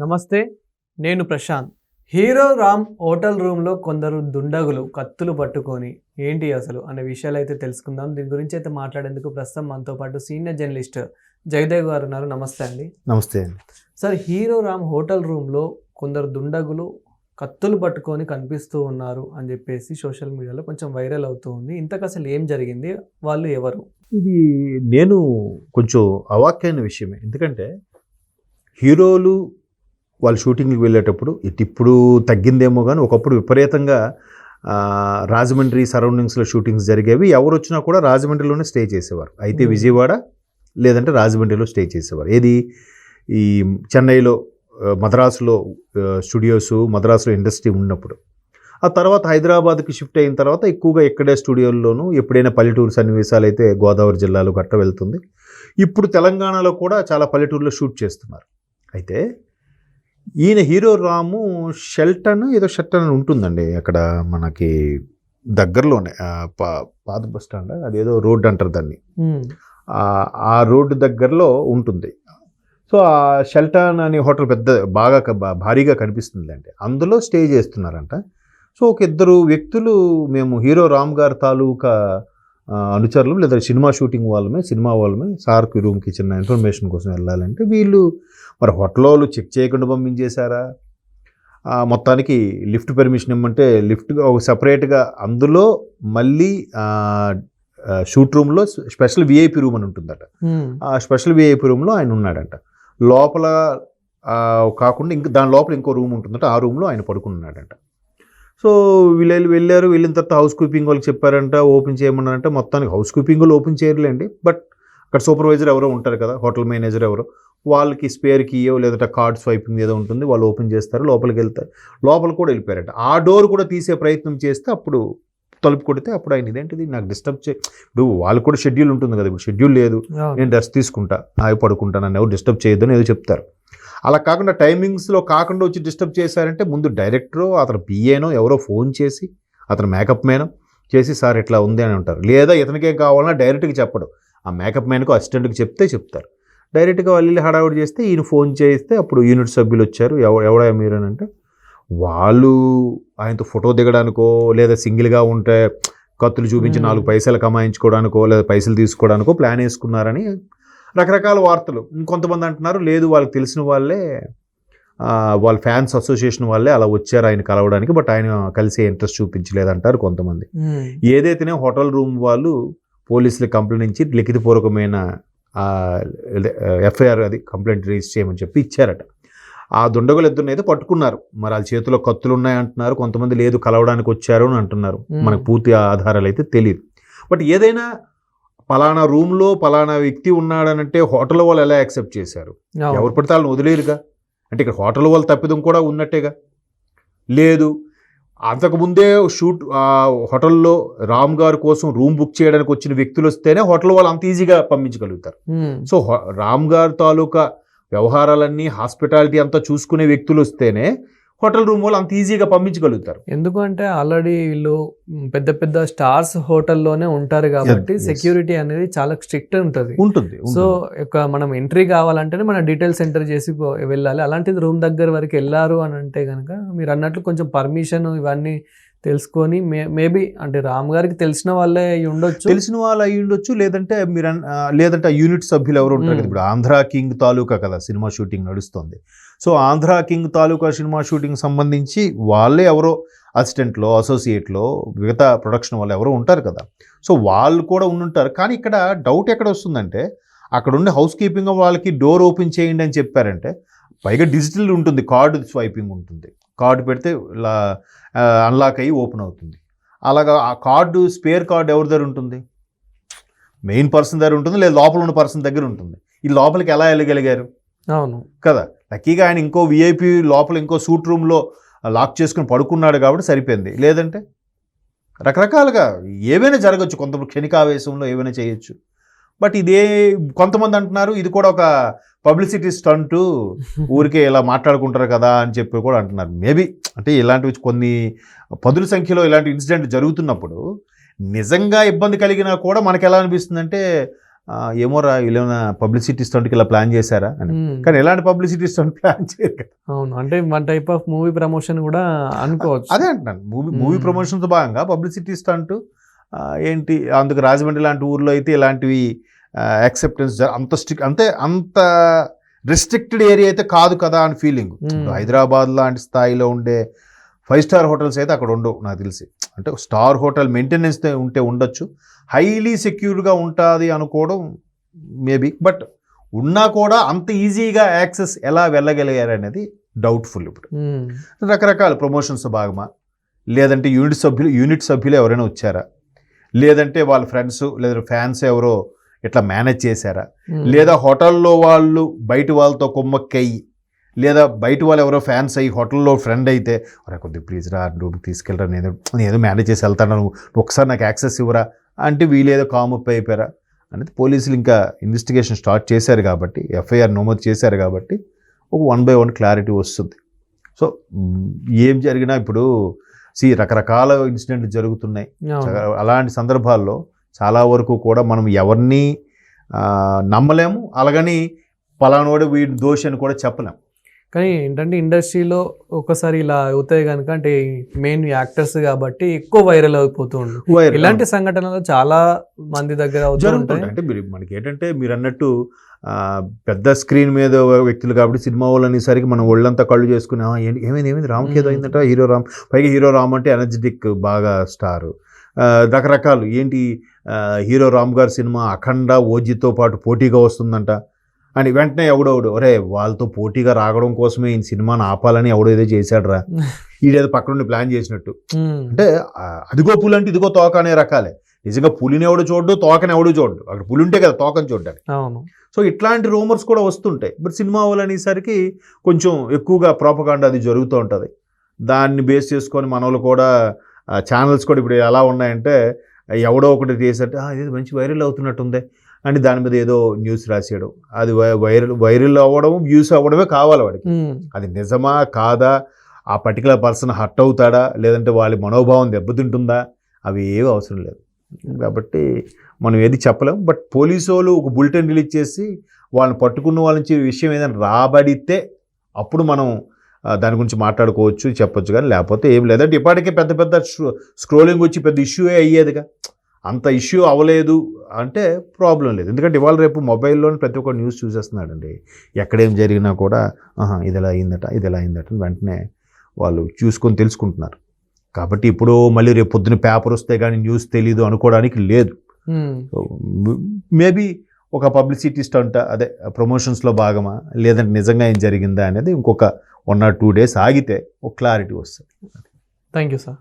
నమస్తే నేను Prashanth. Hero Ram hotel రూమ్లో కొందరు దుండగులు కత్తులు పట్టుకొని ఏంటి అసలు అనే విషయాలు అయితే తెలుసుకుందాం. దీని గురించి అయితే మాట్లాడేందుకు ప్రస్తుతం మనతో పాటు సీనియర్ జర్నలిస్ట్ జగదేవ్ గారు ఉన్నారు. నమస్తే అండి. నమస్తే అండి. సార్ హీరో రామ్ హోటల్ రూమ్లో కొందరు దుండగులు కత్తులు పట్టుకొని కనిపిస్తూ ఉన్నారు అని చెప్పేసి సోషల్ మీడియాలో కొంచెం వైరల్ అవుతూ ఉంది. ఇంతకు అసలు ఏం జరిగింది? వాళ్ళు ఎవరు? ఇది నేను కొంచెం అవాక్యమైన విషయమే. ఎందుకంటే హీరోలు వాళ్ళు షూటింగ్కి వెళ్ళేటప్పుడు ఇటు ఇప్పుడు తగ్గిందేమో కానీ ఒకప్పుడు విపరీతంగా రాజమండ్రి సరౌండింగ్స్లో షూటింగ్స్ జరిగేవి. ఎవరు వచ్చినా కూడా రాజమండ్రిలోనే స్టే చేసేవారు. అయితే. విజయవాడ లేదంటే రాజమండ్రిలో స్టే చేసేవారు. ఏది? ఈ చెన్నైలో మద్రాసులో స్టూడియోస్ మద్రాసులో ఇండస్ట్రీ ఉన్నప్పుడు. ఆ తర్వాత హైదరాబాద్కి షిఫ్ట్ అయిన తర్వాత ఎక్కువగా ఇక్కడే స్టూడియోల్లోనూ ఎప్పుడైనా పల్లెటూరు సన్నివేశాలు అయితే గోదావరి జిల్లాలో గట్ట వెళ్తుంది. ఇప్పుడు తెలంగాణలో కూడా చాలా పల్లెటూరులో షూట్ చేస్తున్నారు. అయితే ఈయన హీరో రాము షెల్టన్ ఏదో షెల్టన్ అని ఉంటుందండి అక్కడ మనకి దగ్గరలోనే పా- పాత బస్ స్టాండ్ అదేదో రోడ్ అంటారు దాన్ని. ఆ- రోడ్డు దగ్గరలో ఉంటుంది. సో ఆ షెల్టన్ అనే హోటల్ పెద్ద బాగా భారీగా కనిపిస్తుంది అంటే అందులో స్టే చేస్తున్నారంట. సో ఒక ఇద్దరు వ్యక్తులు మేము హీరో రామ్ గారి తాలూకా అనుచరులు లేదా సినిమా షూటింగ్ వాళ్ళమే సినిమా వాళ్ళమే సార్కి రూమ్కి చిన్న ఇన్ఫర్మేషన్ కోసం వెళ్ళాలంటే వీళ్ళు మరి హోటల్ వాళ్ళు చెక్ చేయకుండా పంపించేశారా? ఆ, మొత్తానికి లిఫ్ట్ పర్మిషన్ ఇమ్మంటే లిఫ్ట్గా ఒక సపరేట్గా అందులో మళ్ళీ షూట్ రూమ్లో స్పెషల్ విఐపి రూమ్ అని ఉంటుందట. ఆ స్పెషల్ విఐపి రూమ్లో ఆయన ఉన్నాడంట. లోపల కాకుండా ఇంక దాని లోపల ఇంకో రూమ్ ఉంటుందట ఆ రూమ్లో ఆయన పడుకున్నాడంట సో వీళ్ళు వెళ్ళారు వెళ్ళిన తర్వాత హౌస్ కీపింగ్ వాళ్ళకి చెప్పారంట ఓపెన్ చేయమన్నారంట. మొత్తానికి హౌస్ కీపింగ్ వాళ్ళు ఓపెన్ చేయలేండి బట్ అక్కడ సూపర్వైజర్ ఎవరో ఉంటారు కదా హోటల్ మేనేజర్ ఎవరో వాళ్ళకి స్పేర్ కీయో లేదంటే కార్డ్ స్వైపింగ్ ఏదో ఉంటుంది వాళ్ళు ఓపెన్ చేస్తారు లోపలికి వెళ్తారు. లోపల కూడా వెళ్ళిపోయారంట. ఆ డోర్ కూడా తీసే ప్రయత్నం చేస్తే అప్పుడు తలుపు కొడితే అప్పుడు ఆయన ఇదేంటిది నాకు డిస్టర్బ్ చే ఇప్పుడు వాళ్ళు కూడా షెడ్యూల్ ఉంటుంది కదా ఇప్పుడు షెడ్యూల్ లేదు. నేను రెస్ట్ తీసుకుంటా ఆగి పడుకుంటా నన్ను ఎవరు డిస్టర్బ్ చేయొద్దని ఏదో చెప్తారు. అలా కాకుండా టైమింగ్స్లో కాకుండా వచ్చి డిస్టర్బ్ చేశారంటే ముందు డైరెక్టరో అతను పిఏనో ఎవరో ఫోన్ చేసి అతను మేకప్ మ్యానో చేసి సార్ ఇట్లా ఉంది అని అంటారు. లేదా ఇతనికేం కావాలన్నా డైరెక్ట్గా చెప్పడు. ఆ మేకప్ మ్యాన్కు అసిస్టెంట్కి చెప్తే చెప్తారు. డైరెక్ట్గా వాళ్ళు హడావుడి చేస్తే ఈయన ఫోన్ చేస్తే అప్పుడు యూనిట్ సభ్యులు వచ్చారు. ఎవ ఎవడా మీరు అని అంటే వాళ్ళు ఆయనతో ఫోటో దిగడానికో లేదా సింగిల్గా ఉంటే కత్తులు చూపించి. నాలుగు పైసలు కమాయించుకోవడానికో లేదా పైసలు తీసుకోవడానికో ప్లాన్ వేసుకున్నారని రకరకాల వార్తలు. ఇంకొంతమంది అంటున్నారు లేదు వాళ్ళకి తెలిసిన వాళ్ళే వాళ్ళ ఫ్యాన్స్ అసోసియేషన్ వాళ్ళే అలా వచ్చారు ఆయన కలవడానికి బట్ ఆయన కలిసే ఇంట్రెస్ట్ చూపించలేదంటారు కొంతమంది. ఏదైతేనే హోటల్ రూమ్ వాళ్ళు పోలీసులకు కంప్లైంట్ ఇచ్చి లిఖితపూర్వకమైన ఎఫ్ఐఆర్ అది కంప్లైంట్ రిజిస్టర్ చేయమని చెప్పి ఇచ్చారట. ఆ దుండగులు ఇద్దరిని అయితే పట్టుకున్నారు. మరి వాళ్ళ చేతిలో కత్తులు ఉన్నాయి అంటున్నారు కొంతమంది లేదు కలవడానికి వచ్చారు అని అంటున్నారు. మనకు పూర్తి ఆధారాలు అయితే తెలియదు బట్ ఏదైనా పలానా రూమ్లో పలానా వ్యక్తి ఉన్నాడనంటే హోటల్ వాళ్ళు ఎలా యాక్సెప్ట్ చేశారు. ఎవరు పడితే వాళ్ళని వదిలేరుగా? అంటే ఇక్కడ హోటల్ వాళ్ళు తప్పిదం కూడా ఉన్నట్టేగా? లేదు. అంతకుముందే షూట్ హోటల్లో రామ్ గారి కోసం రూమ్ బుక్ చేయడానికి వచ్చిన వ్యక్తులు వస్తేనే హోటల్ వాళ్ళు అంత ఈజీగా పంపించగలుగుతారు. సో రామ్ గారి తాలూకా వ్యవహారాలన్నీ హాస్పిటాలిటీ అంతా చూసుకునే వ్యక్తులు వస్తేనే హోటల్ రూమ్ వాళ్ళు అంత ఈజీగా పంపించగలుగుతారు ఎందుకంటే ఆల్రెడీ వీళ్ళు పెద్ద పెద్ద స్టార్స్ హోటల్లోనే ఉంటారు కాబట్టి. సెక్యూరిటీ అనేది చాలా స్ట్రిక్ట్ ఉంటుంది ఉంటుంది సో. ఒక మనం ఎంట్రీ కావాలంటేనే మన డీటెయిల్స్ ఎంటర్ చేసి వెళ్ళాలి అలాంటిది రూమ్ దగ్గర వరకు వెళ్ళారు అని అంటే కనుక మీరు అన్నట్లు కొంచెం పర్మిషన్ ఇవన్నీ తెలుసుకొని మే మేబీ అంటే రామ్ గారికి తెలిసిన వాళ్ళే అయి ఉండొచ్చు తెలిసిన వాళ్ళు అయి ఉండొచ్చు లేదంటే మీరు లేదంటే యూనిట్ సభ్యులు ఎవరు ఉంటారు కదా. ఇప్పుడు ఆంధ్రా కింగ్ తాలూకా కదా సినిమా షూటింగ్ నడుస్తుంది so Andhra King Taluka cinema shooting సంబంధించి వాళ్ళే ఎవరో అసిస్టెంట్లో అసోసియేట్లో మిగతా ప్రొడక్షన్ వాళ్ళు ఎవరో ఉంటారు కదా. సో వాళ్ళు కూడా ఉండుంటారు. కానీ ఇక్కడ డౌట్ ఎక్కడ వస్తుందంటే అక్కడ ఉండే హౌస్ కీపింగ్ వాళ్ళకి డోర్ ఓపెన్ చేయండి అని చెప్పారంటే పైగా డిజిటల్ ఉంటుంది కార్డు స్వైపింగ్ ఉంటుంది. కార్డు పెడితే ఇలా అన్లాక్ అయ్యి ఓపెన్ అవుతుంది. అలాగా ఆ కార్డు స్పేర్ కార్డు ఎవరి దగ్గర ఉంటుంది? మెయిన్ పర్సన్ దగ్గర ఉంటుంది లేదా లోపల ఉన్న పర్సన్ దగ్గర ఉంటుంది. ఈ లోపలికి ఎలా వెళ్ళగలిగారు అవును. కదా. లక్కీగా ఆయన ఇంకో విఐపి లోపల ఇంకో సూట్ రూమ్లో లాక్ చేసుకుని పడుకున్నాడు కాబట్టి సరిపోయింది. లేదంటే? రకరకాలుగా ఏవైనా జరగచ్చు. కొంత క్షణికావేశంలో ఏమైనా చేయొచ్చు. బట్ ఇదే కొంతమంది అంటున్నారు ఇది కూడా ఒక పబ్లిసిటీ స్టంటు ఊరికే ఇలా మాట్లాడుకుంటారు కదా అని చెప్పి కూడా అంటున్నారు. మేబీ అంటే ఇలాంటివి కొన్ని పదుల సంఖ్యలో ఇలాంటి ఇన్సిడెంట్ జరుగుతున్నప్పుడు నిజంగా ఇబ్బంది కలిగినా కూడా మనకి ఎలా అనిపిస్తుందంటే "ఆ, ఏమోరా వీళ్ళేమైనా పబ్లిసిటీ స్టంట్కి ఇలా ప్లాన్ చేశారా అని మ్మ్. కానీ ఎలాంటి పబ్లిసిటీ స్టంట్ ప్లాన్ చేయరు కదా అవును అంటే one type of movie promotion కూడా అనుకోవచ్చు అదే అంటున్నాను మూవీ మూవీ. ప్రమోషన్తో భాగంగా పబ్లిసిటీ స్టంట్ ఏంటి అందుకు రాజమండ్రి లాంటి ఊర్లో అయితే ఇలాంటివి యాక్సెప్టెన్స్ అంత స్ట్రిక్ అంతే అంత రిస్ట్రిక్టెడ్ ఏరియా అయితే కాదు కదా అని ఫీలింగ్ మ్మ్. హైదరాబాద్ లాంటి స్థాయిలో ఉండే ఫైవ్ స్టార్ హోటల్స్ అయితే అక్కడ ఉండవు నాకు తెలిసి అంటే స్టార్ హోటల్ మెయింటెనెన్స్ ఉంటే ఉండొచ్చు. హైలీ సెక్యూర్గా ఉంటుంది అనుకోవడం మేబీ బట్ ఉన్నా కూడా అంత ఈజీగా యాక్సెస్ ఎలా వెళ్ళగలిగారు అనేది డౌట్ఫుల్ ఇప్పుడు. మ్మ్. రకరకాల ప్రమోషన్స్ భాగమా? లేదంటే యూనిట్ సభ్యులు యూనిట్ సభ్యులు ఎవరైనా వచ్చారా? లేదంటే వాళ్ళ ఫ్రెండ్స్ లేదా ఫ్యాన్స్ ఎవరో ఇట్లా మేనేజ్ చేశారా? మ్మ్. లేదా హోటల్లో వాళ్ళు బయట వాళ్ళతో కొమ్మక్కయ్యి లేదా బయట వాళ్ళు ఎవరో ఫ్యాన్స్ అయ్యి హోటల్లో ఫ్రెండ్ అయితే అరే కొద్దిగా ప్లీజ్ రా రూమ్కి తీసుకెళ్ళరా నేను నేను ఏదో మేనేజ్ చేసి వెళ్తాను నువ్వు ఒకసారి నాకు యాక్సెస్ ఇవ్వరా అంటే వీళ్ళేదో కామప్ అయిపోయారా? అనేది పోలీసులు ఇంకా ఇన్వెస్టిగేషన్ స్టార్ట్ చేశారు కాబట్టి ఎఫ్ఐఆర్ నమోదు చేశారు కాబట్టి ఒక వన్ బై వన్ క్లారిటీ వస్తుంది. సో ఏం జరిగినా ఇప్పుడు సి రకరకాల ఇన్సిడెంట్లు జరుగుతున్నాయి. అలాంటి సందర్భాల్లో చాలా వరకు కూడా మనం ఎవరిని నమ్మలేము. అలాగని పలానోడు వీడి దోషి అని కూడా చెప్పలేం. కానీ ఏంటంటే ఇండస్ట్రీలో ఒకసారి ఇలా అవుతాయి కనుక అంటే మెయిన్ యాక్టర్స్ కాబట్టి ఎక్కువ వైరల్ అయిపోతూ Viral. ఇలాంటి సంఘటనలు చాలా మంది దగ్గర ఉంటాయి. జరుగుతుంటాయి అంటే మీరు మనకి ఏంటంటే మీరు అన్నట్టు పెద్ద స్క్రీన్ మీద వ్యక్తులు కాబట్టి సినిమా వాళ్ళు అనేసరికి మనం ఒళ్ళంతా కళ్ళు చేసుకుని "ఆ, ఏంటి ఏమైంది ఏమైంది? రామ్కి ఏదో. అయిందట హీరో రామ్ పైగా హీరో రామ్ అంటే ఎనర్జెటిక్ బాగా స్టార్. రకరకాలు. ఏంటి హీరో రామ్ గారి సినిమా అఖండ ఓజీతో పాటు పోటీగా వస్తుందంట. అని వెంటనే ఎవడోడు ఒరే వాళ్ళతో పోటీగా రావడం కోసమే ఈ సినిమాని ఆపాలని ఎవడో ఏదో చేశాడురా? ఈడేదో పక్కనుండి ప్లాన్ చేసినట్టు. అంటే అదిగో పులి అంటే ఇదిగో తోక అనే రకాలే. నిజంగా పులిని ఎవడు చూడ్డు తోకని ఎవడు చూడ్డు? అక్కడ పులి ఉంటే కదా తోకని చూడ్డానికి. అవును. సో ఇట్లాంటి రూమర్స్ కూడా వస్తుంటాయి. బట్ సినిమా వాళ్ళు అనేసరికి కొంచెం ఎక్కువగా ప్రాపగాండ అది జరుగుతూ ఉంటుంది. దాన్ని బేస్ చేసుకొని మనోళ్ళు కూడా ఛానల్స్ కూడా ఇప్పుడు ఎలా ఉన్నాయంటే ఎవడో ఒకటి చేసేట ఇది మంచి వైరల్ అవుతున్నట్టుందే. అని దాని మీద ఏదో న్యూస్ రాసేయడం అది వైరల్ వైరల్ అవ్వడం వ్యూస్ అవ్వడమే కావాలి వాడికి. అది నిజమా కాదా? ఆ పర్టికులర్ పర్సన్ హర్ట్ అవుతాడా? లేదంటే వాళ్ళ మనోభావం దెబ్బతింటుందా? అవి ఏవి అవసరం లేదు. కాబట్టి మనం ఏది చెప్పలేం. బట్ పోలీసు వాళ్ళు ఒక బులెటిన్ రిలీజ్ చేసి వాళ్ళని పట్టుకున్న వాళ్ళ నుంచి విషయం ఏదైనా రాబడితే అప్పుడు మనం దాని గురించి మాట్లాడుకోవచ్చు చెప్పొచ్చు కానీ లేకపోతే ఏం లేదంటే ఇప్పటికే పెద్ద పెద్ద స్క్రోలింగ్ వచ్చి పెద్ద ఇష్యూ అయ్యేదిగా. అంత ఇష్యూ అవ్వలేదు అంటే ప్రాబ్లం లేదు. ఎందుకంటే ఇవాళ రేపు మొబైల్లోనే ప్రతి ఒక్క న్యూస్ చూసేస్తున్నాడండి. ఎక్కడేం జరిగినా కూడా ఆహా ఇది ఎలా అయిందట ఇది ఎలా అయిందట అని వెంటనే వాళ్ళు చూసుకొని తెలుసుకుంటున్నారు. కాబట్టి ఇప్పుడు మళ్ళీ రేపు పొద్దున పేపర్ వస్తే కానీ న్యూస్ తెలీదు అనుకోవడానికి లేదు. మేబీ ఒక పబ్లిసిటీ స్టంట్ అదే ప్రమోషన్స్లో భాగమా లేదంటే నిజంగా ఏం జరిగిందా అనేది ఇంకొక వన్ ఆర్ టూ డేస్ ఆగితే ఒక క్లారిటీ వస్తుంది. Thank you sir.